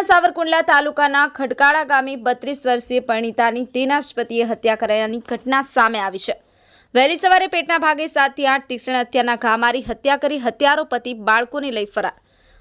કચ્છના સાવરકુંડલા તાલુકાના ખડકાળા ગામે બત્રીસ વર્ષીય પરિણીતાની તેના હત્યા કરાયાની ઘટના સામે આવી છે. વહેલી સવારે પેટના ભાગે સાતથી આઠ તીક્ષ્ણ હત્યાના ઘા મારી હત્યા કરી હત્યારો પતિ બાળકોને લઈ ફરાર.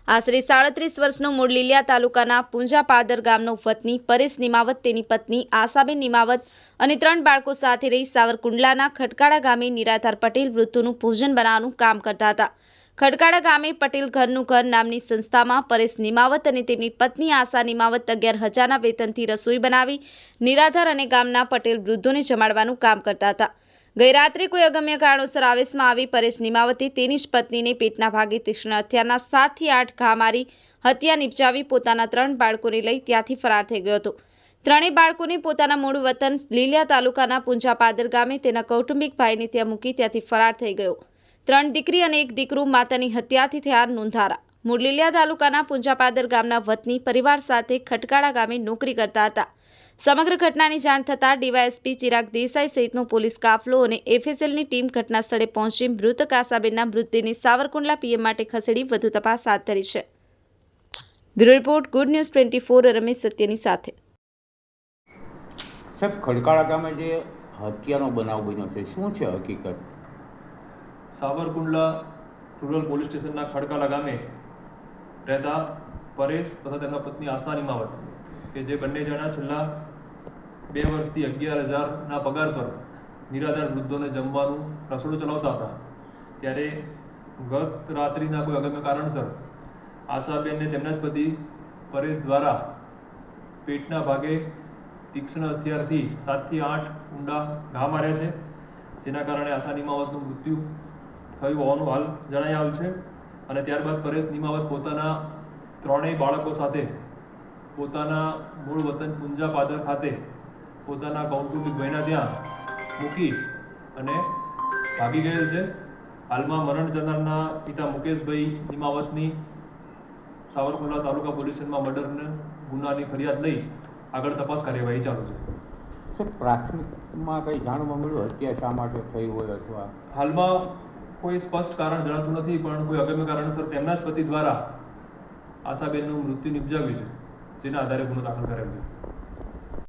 આશરે સાડત્રીસ વર્ષનો મૂળ લીલિયા તાલુકાના પૂંજા પાદર ગામનો વતની પરેશ નિમાવત, તેની પત્ની આશાબેન નિમાવત અને ત્રણ બાળકો સાથે રહી સાવરકુંડલાના ખટકાળા ગામે નિરાધાર પટેલ વૃત્તોનું ભોજન બનાવવાનું કામ કરતા હતા. ખડકાળા ગામે પટેલ ઘરનું ઘર નામની સંસ્થામાં પરેશ નિમાવત અને તેમની પત્ની આશા નિમાવત અગિયાર હજારના વેતનથી રસોઈ બનાવી નિરાધાર અને ગામના પટેલ વૃદ્ધોને જમાડવાનું કામ કરતા હતા. ગઈ રાત્રે કોઈ અગમ્ય કારણોસર આવેશમાં આવી પરેશ નિમાવતે તેની જ પત્નીને પેટના ભાગે તીક્ષ્ણ હત્યાના સાતથી આઠ ઘા મારી હત્યા નિપજાવી પોતાના ત્રણ બાળકોને લઈ ત્યાંથી ફરાર થઈ ગયો હતો. ત્રણેય બાળકોને પોતાના મૂળ વતન લીલિયા તાલુકાના પુંજાપાદર ગામે તેના કૌટુંબિક ભાઈને ત્યાં મૂકી ત્યાંથી ફરાર થઈ ગયો. ત્રણ દીકરી અને એક દીકરું માતાની હત્યાથી થયા નોંધારા. મુરલીલિયા તાલુકાના પુંજાપાદર ગામના વતની પરિવાર સાથે ખટકાળા ગામે નોકરી કરતા હતા. સમગ્ર ઘટનાની જાણ થતાં ડીવાયએસપી ચિરાગ દેસાઈ સહિતનો પોલીસ કાફલો અને એફએસએલની ટીમ ઘટના સ્થળે પહોંચી મૃતક આશાબેનના મૃતદેહને સાવરકુંડલા પીએમ માટે ખસેડી વધુ તપાસ હાથ ધરી છે. Bureau report, good news twenty four, Ramesh સત્યની સાથે. સાહેબ, ખડકાળા ગામે જે હત્યાનો બનાવ બન્યો છે, શું છે હકીકત? સાવરકુંડલા રૂરલ પોલીસ સ્ટેશનના ખડકાલા ગામે રહેતા પરેશ તથા તેમના પત્ની આશા નિમાવત, કે જે બંને જણા છેલ્લા બે વર્ષથી અગિયાર હજારના પગાર પર નિરાધાર વૃદ્ધોને જમવાનું રસોડું ચલાવતા હતા. ત્યારે ગત રાત્રિના કોઈ અગમ્ય કારણસર આશાબેનને તેમના જ પતિ પરેશ દ્વારા પેટના ભાગે તીક્ષ્ણ હથિયારથી સાતથી આઠ ઊંડા ઘા માર્યા છે, જેના કારણે આશા નિમાવતનું મૃત્યુ થયું હોવાનું હાલ જણાઈ આવેલ છે. અને ત્યારબાદ પરેશ નિમાવત પોતાના ત્રણેય બાળકો સાથે પોતાના મૂળ વતન પુંજા પાદર ખાતે પોતાના કૌટુંબિક ભાઈના ત્યાં મૂકી અને ભાગી ગયેલ છે. હાલમાં મરણ જનારના પિતા મુકેશભાઈ નિમાવતની સાવરકુંડલા તાલુકા પોલીસ સ્ટેશનમાં મર્ડરના ગુનાની ફરિયાદ લઈ આગળ તપાસ કાર્યવાહી ચાલુ છે. પ્રાથમિકમાં કંઈ જાણવા મળ્યું? હત્યા શા માટે થઈ હોય અથવા? હાલમાં કોઈ સ્પષ્ટ કારણ જણાતું નથી, પણ કોઈ અગમ્ય કારણસર તેમના જ પતિ દ્વારા આશાબેનનું મૃત્યુ નિપજાવ્યું છે, જેના આધારે ગુનો દાખલ કરેલ છે.